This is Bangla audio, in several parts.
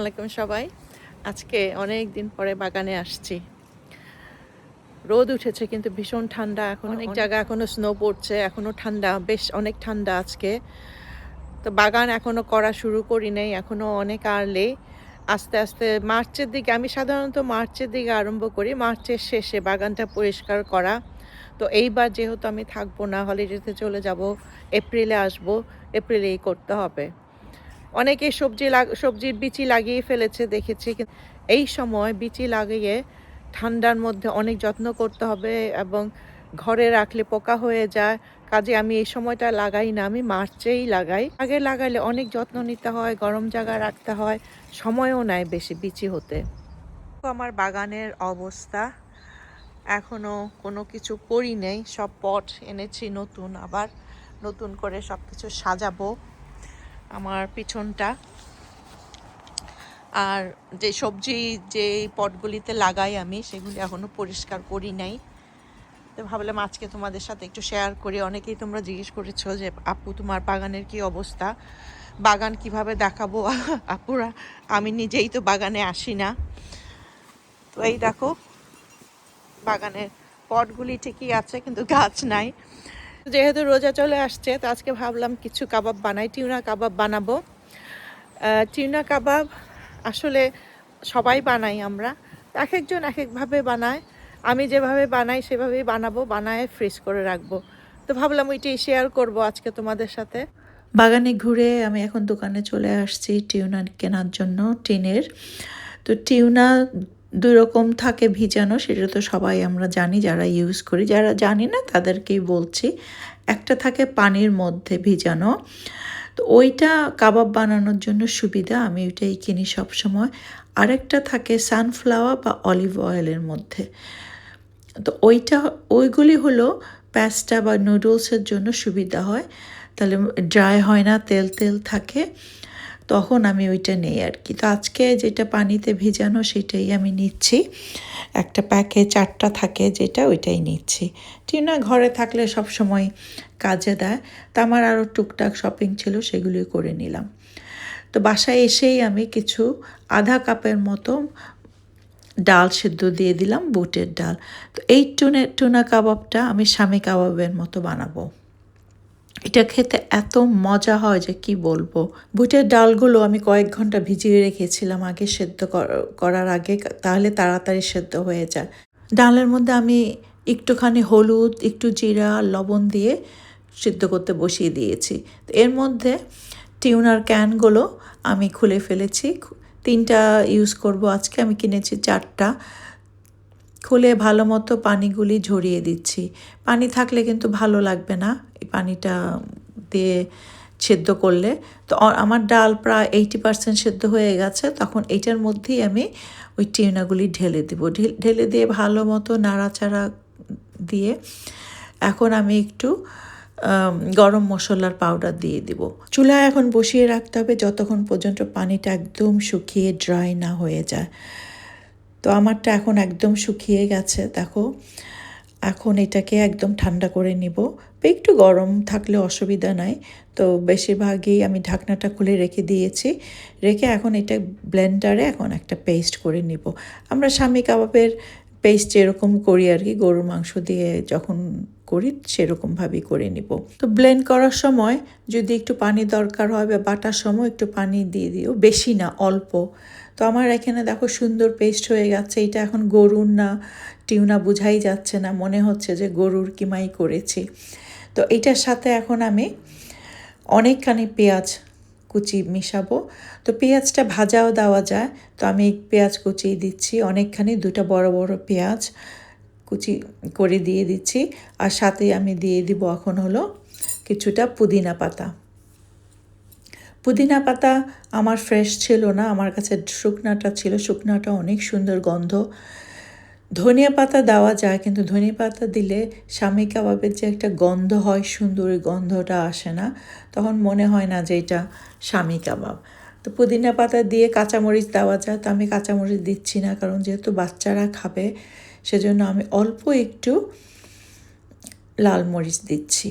আলাইকুম সবাই। আজকে অনেক দিন পরে বাগানে আসছি। রোদ উঠেছে কিন্তু ভীষণ ঠান্ডা এখন অনেক জায়গায় এখনও স্নো পড়ছে এখনও ঠান্ডা বেশ অনেক ঠান্ডা আজকে। তো বাগান এখনও করা শুরু করি নাই এখনও অনেক আর্লি আস্তে আস্তে মার্চের দিকে আমি সাধারণত মার্চের দিকে আরম্ভ করি মার্চের শেষে বাগানটা পরিষ্কার করা। তো এইবার যেহেতু আমি থাকব না হলিডেতে চলে যাব এপ্রিলে আসব এপ্রিলেই করতে হবে। অনেকে সবজি সবজির বিচি লাগিয়ে ফেলেছে, দেখেছি। এই সময় বিচি লাগিয়ে ঠান্ডার মধ্যে অনেক যত্ন করতে হবে এবং ঘরে রাখলে পোকা হয়ে যায়। কাজে আমি এই সময়টা লাগাই না, আমি মার্চেই লাগাই। আগে লাগালে অনেক যত্ন নিতে হয়, গরম জায়গায় রাখতে হয়, সময়ও নেয় বেশি বিচি হতে। আমার বাগানের অবস্থা, এখনও কোনো কিছু করি নেই, সব পট এনেছি নতুন আবার, নতুন করে সব কিছু সাজাবো। আমার পিছনটা। আর যে সবজি যে পটগুলিতে লাগাই আমি, সেগুলি এখনও পরিষ্কার করি নাই। তো ভাবলাম আজকে তোমাদের সাথে একটু শেয়ার করি। অনেকেই তোমরা জিজ্ঞেস করেছ যে, আপু, তোমার বাগানের কি অবস্থা? বাগান কীভাবে দেখাবো? আপুরা, আমি নিজেই তো বাগানে আসি না। তো এই দেখো, বাগানের পটগুলি ঠিকই আছে, কিন্তু গাছ নাই। যেহেতু রোজা চলে আসছে, তো আজকে ভাবলাম কিছু কাবাব বানাই, টিউনা কাবাব বানাবো। টিউনা কাবাব আসলে সবাই বানাই আমরা। এক একজন এক একভাবে বানায়। আমি যেভাবে বানাই সেভাবেই বানাবো, বানায় ফ্রিজ করে রাখব। তো ভাবলাম ওইটাই শেয়ার করব আজকে তোমাদের সাথে। বাগানে ঘুরে আমি এখন দোকানে চলে আসছি টিউনা কেনার জন্য, টিনের। তো টিউনা দুই রকম থাকে ভিজানো, সেটা তো সবাই আমরা জানি, যারা ইউজ করি। যারা জানি না, তাদেরকেই বলছি। একটা থাকে পানির মধ্যে ভিজানো। তো ওইটা কাবাব বানানোর জন্য সুবিধা, আমি ওইটাই কিনি সবসময়। আরেকটা থাকে সানফ্লাওয়ার বা অলিভ অয়েলের মধ্যে। তো ওইটা, ওইগুলি হলো প্যাস্টা বা নুডলসের জন্য সুবিধা হয়। তাহলে ড্রাই হয় না, তেল তেল থাকে। তখন আমি ওইটা নেই আর কি। তো আজকে যেটা পানিতে ভিজানো সেটাই আমি নিচ্ছি। একটা প্যাকে চারটা থাকে যেটা ওইটাই নিচ্ছি। টিনা ঘরে থাকলে সব সময় কাজে দেয়। তা আমার আরও টুকটাক শপিং ছিল সেগুলি করে নিলাম। তো বাসায় এসেই আমি কিছু আধা কাপের মতো ডাল সেদ্ধ দিয়ে দিলাম, বুটের ডাল। তো এই টুনে, টুনা কাবাবটা আমি স্বামী কাবাবের মতো বানাবো। এটা খেতে এত মজা হয় যে কি বলব? বুটের ডালগুলো আমি কয়েক ঘণ্টা ভিজিয়ে রেখেছিলাম আগে সেদ্ধ করার আগে, তাহলে তাড়াতাড়ি সেদ্ধ হয়ে যায়। ডালের মধ্যে আমি একটুখানি হলুদ, একটু জিরা, লবণ দিয়ে সিদ্ধ করতে বসিয়ে দিয়েছি। এর মধ্যে টিউনার ক্যানগুলো আমি খুলে ফেলেছি। তিনটা ইউজ করব আজকে, আমি কিনেছি চারটা। খুলে ভালো মতো পানিগুলি ঝরিয়ে দিচ্ছি। পানি থাকলে কিন্তু ভালো লাগবে না। পানিটা দিয়ে সেদ্ধ করলে, তো আমার ডাল প্রায় এইটি পার্সেন্ট সেদ্ধ হয়ে গেছে, তখন এইটার মধ্যেই আমি ওই টিউনাগুলি ঢেলে দেবো। ঢেল- দিয়ে ভালো মতো নাড়াচাড়া দিয়ে এখন আমি একটু গরম মশলার পাউডার দিয়ে দিব। চুলায় এখন বসিয়ে রাখতে হবে যতক্ষণ পর্যন্ত পানিটা একদম শুকিয়ে ড্রাই না হয়ে যায়। তো আমারটা এখন একদম শুকিয়ে গেছে, দেখো। এখন এটাকে একদম ঠান্ডা করে নিব। একটু গরম থাকলে অসুবিধা নাই। তো বেশিরভাগই আমি ঢাকনাটা খুলে রেখে দিয়েছি। রেখে এখন এটা ব্লেন্ডারে এখন একটা পেস্ট করে নিব। আমরা স্বামী কাবাবের পেস্ট যেরকম করি আর কি, গরুর মাংস দিয়ে যখন করি, সেরকমভাবেই করে নিব। তো ব্লেন্ড করার সময় যদি একটু পানি দরকার হয় বা বাটার সময় একটু পানি দিয়ে দিও, বেশি না, অল্প। তো আমার এখানে দেখো সুন্দর পেস্ট হয়ে গেছে, এটা এখন গরুর না, টিউনা বোঝাই যাচ্ছে না, মনে হচ্ছে যে গরুর কিমাই করেছি। তো এটার সাথে এখন আমি অনেকখানি পেঁয়াজ কুচি মিশাবো। তো পেঁয়াজটা ভাজাও দেওয়া যায়, তো আমি পেঁয়াজ কুচি দিচ্ছি, অনেকখানি দুটো বড় বড় পেঁয়াজ। কুচি করে দিয়ে দিচ্ছি আর সাথে আমি দিয়ে দিব এখন হলো কিছুটা পুদিনা পাতা। পুদিনা পাতা আমার ফ্রেশ ছিল না, আমার কাছে শুকনাটা ছিল, শুকনাটা অনেক সুন্দর গন্ধ। ধনিয়া পাতা দেওয়া যায়, কিন্তু ধনিয়া পাতা দিলে স্বামী কাবাবের যে একটা গন্ধ হয়, সুন্দর গন্ধটা আসে না। তখন মনে হয় না যে এটা স্বামী কাবাব। তো পুদিনা পাতা দিয়ে কাঁচামরিচ দেওয়া যায়, তো আমি কাঁচামরিচ দিচ্ছি না, কারণ যেহেতু বাচ্চারা খাবে সেজন্য আমি অল্প একটু লাল মরিচ দিচ্ছি।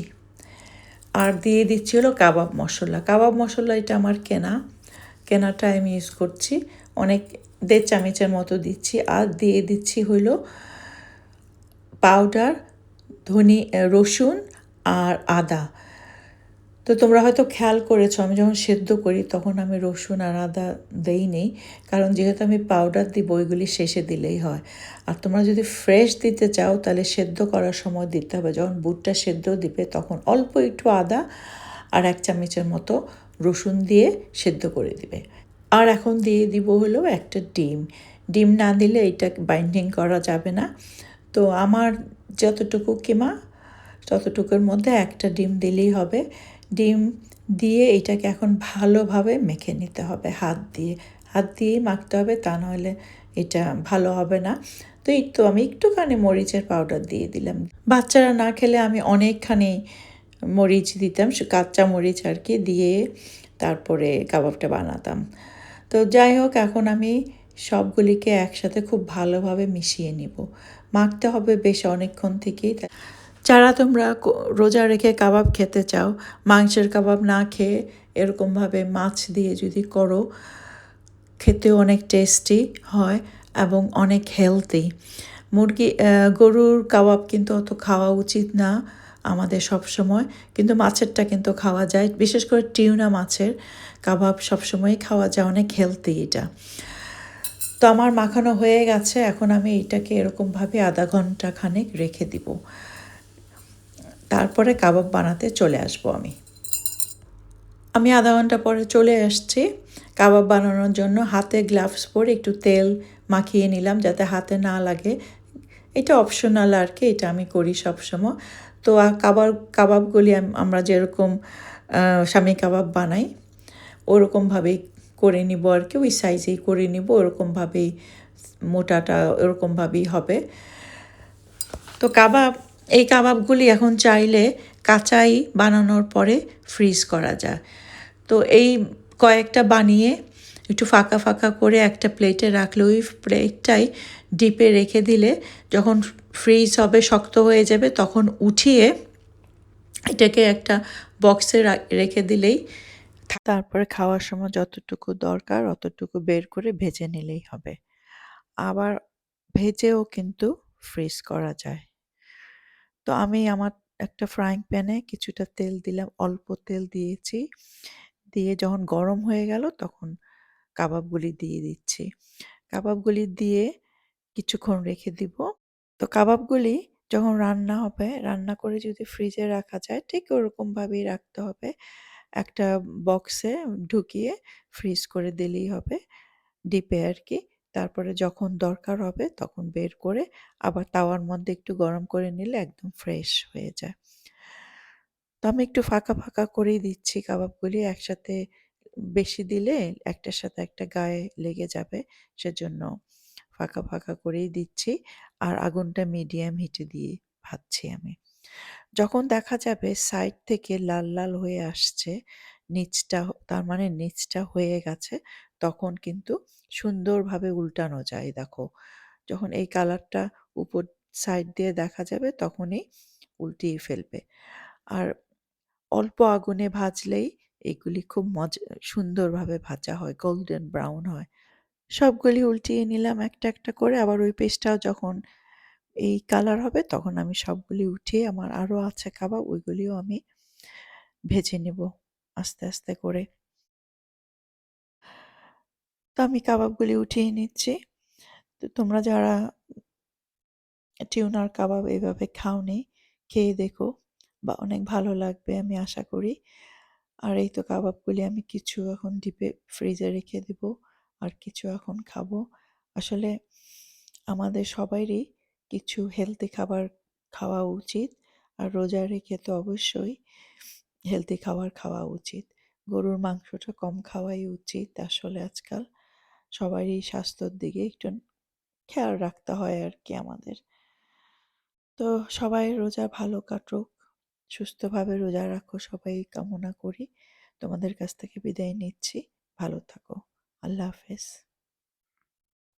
আর দিয়ে দিচ্ছি হলো কাবাব মশলা। কাবাব মশলা এটা আমার কেনা। কেনাটা আমি ইউজ করছি। অনেক দেড় চামচের মতো দিচ্ছি। আর দিয়ে দিচ্ছি হলো পাউডার ধনি, রসুন আর আদা। তো তোমরা হয়তো খেয়াল করেছ, আমি যখন সেদ্ধ করি তখন আমি রসুন আর আদা দেই নেই কারণ যেহেতু আমি পাউডার দিই বইগুলি শেষে দিলেই হয়। আর তোমরা যদি ফ্রেশ দিতে চাও, তাহলে সেদ্ধ করার সময় দিতে হবে। যখন বুটটা সেদ্ধ দিবে, তখন অল্প একটু আদা আর এক চামচের মতো রসুন দিয়ে সেদ্ধ করে দিবে। আর এখন দিয়ে দিব হলো একটা ডিম। ডিম না দিলে এটা বাইন্ডিং করা যাবে না। তো আমার যতটুকু কিমা, ততটুকুর মধ্যে একটা ডিম দিলেই হবে। ডিম দিয়ে এটাকে এখন ভালোভাবে মেখে নিতে হবে, হাত দিয়ে। হাত দিয়েই মাখতে হবে, তা নাহলে এটা ভালো হবে না। তো এই তো আমি একটুখানি মরিচের পাউডার দিয়ে দিলাম। বাচ্চারা না খেলে আমি অনেকখানি মরিচ দিতাম কাঁচা মরিচ আর কি, দিয়ে তারপরে কাবাবটা বানাতাম। তো যাই হোক, এখন আমি সবগুলিকে একসাথে খুব ভালোভাবে মিশিয়ে নিব। মাখতে হবে বেশ অনেকক্ষণ থেকেই যারা তোমরা রোজা রেখে কাবাব খেতে চাও, মাংসের কাবাব না খেয়ে এরকমভাবে মাছ দিয়ে যদি করো, খেতেও অনেক টেস্টি হয় এবং অনেক হেলদি মুরগি গরুর কাবাব কিন্তু অত খাওয়া উচিত না আমাদের সব সময় কিন্তু মাছেরটা কিন্তু খাওয়া যায়। বিশেষ করে টিউনা মাছের কাবাব সবসময়ই খাওয়া যায়, অনেক হেলদি এটা। তো আমার মাখানো হয়ে গেছে, এখন আমি এটাকে এরকমভাবে আধা ঘণ্টা খানেক রেখে দিব। তারপরে কাবাব বানাতে চলে আসব আমি। আমি আধা ঘণ্টা পরে চলে আসছি। কাবাব বানানোর জন্য হাতে গ্লাভস পরে একটু তেল মাখিয়ে নিলাম যাতে হাতে না লাগে। এটা অপশনাল আর কি, এটা আমি করি সবসময়। তো কাবাব কাবাবগুলি আমরা যেরকম স্বামী কাবাব বানাই, ওরকমভাবেই করে নিব আর কি, ওই সাইজেই করে নিব, ওরকমভাবেই মোটাটা ওরকমভাবেই হবে। তো কাবাব এই কাবাবগুলি এখন চাইলে কাঁচাই বানানোর পরে ফ্রিজ করা যায়। তো এই কয়েকটা বানিয়ে একটু ফাঁকা ফাঁকা করে একটা প্লেটে রাখলে ওই প্লেটটাই ডিপে রেখে দিলে যখন ফ্রিজ হবে, শক্ত হয়ে যাবে, তখন উঠিয়ে এটাকে একটা বক্সে রেখে দিলেই তারপরে খাওয়ার সময় যতটুকু দরকার অতটুকু বের করে ভেজে নিলেই হবে। আবার ভেজেও কিন্তু ফ্রিজ করা যায়। তো আমি আমার একটা ফ্রাইং প্যানে কিছুটা তেল দিলাম, অল্প তেল দিয়েছি। দিয়ে যখন গরম হয়ে গেল তখন কাবাবগুলি দিয়ে দিচ্ছি। কাবাবগুলি দিয়ে কিছুক্ষণ রেখে দিব। তো কাবাবগুলি যখন রান্না হবে, রান্না করে যদি ফ্রিজে রাখা যায়, ঠিক ওরকমভাবেই রাখতে হবে। একটা বক্সে ঢুকিয়ে ফ্রিজ করে দিলেই হবে। ডিপে আর কি তারপরে যখন দরকার হবে তখন বের করে আবার তাওয়ার মধ্যে একটু গরম করে নিলে একদম ফ্রেশ হয়ে যায়। তো আমি একটু ফাঁকা ফাঁকা করেই দিচ্ছি কাবাবগুলি একসাথে বেশি দিলে একটার সাথে একটা গায়ে লেগে যাবে সেজন্য ফাঁকা ফাঁকা করেই দিচ্ছি আর আগুনটা মিডিয়াম হিটে দিয়ে ভাজছি আমি। যখন দেখা যাবে সাইড থেকে লাল লাল হয়ে আসছে, নিচটা, তার মানে নিচটা হয়ে গেছে তখন কিন্তু সুন্দরভাবে উল্টানো যায়। দেখো, যখন এই কালারটা উপর সাইড দিয়ে দেখা যাবে তখনই উল্টিয়ে ফেলবে। আর অল্প আগুনে ভাজলেই এগুলি খুব মজা, সুন্দরভাবে ভাজা হয় গোল্ডেন ব্রাউন হয়। সবগুলি উল্টিয়ে নিলাম একটা একটা করে, আবার ওই পেস্টটাও যখন এই কালার হবে তখন আমি সবগুলি উঠিয়ে, আমার আরও আছে কাবাব ওইগুলিও আমি ভেজে নেব আস্তে আস্তে করে। তো আমি কাবাবগুলি উঠিয়ে নিচ্ছি। তো তোমরা যারা টিউনার কাবাব এভাবে খাওনি, খেয়ে দেখো বা অনেক ভালো লাগবে আমি আশা করি। আর এই তো কাবাবগুলি আমি কিছু এখন ডিপে ফ্রিজে রেখে দেব, আর কিছু এখন খাব। আসলে আমাদের সবারই কিছু হেলদি খাবার খাওয়া উচিত, আর রোজা রেখে তো অবশ্যই হেলদি খাবার খাওয়া উচিত। গরুর মাংসটা কম খাওয়াই উচিত আসলে আজকাল। সবারই স্বাস্থ্যর দিকে একটু খেয়াল রাখতে হয় আর কি আমাদের। তো সবাই রোজা ভালো কাটুক, সুস্থভাবে রোজা রাখো, সবাই কামনা করি। তোমাদের কাছ থেকে বিদায় নিচ্ছি। ভালো থাকো। আল্লাহ হাফেজ।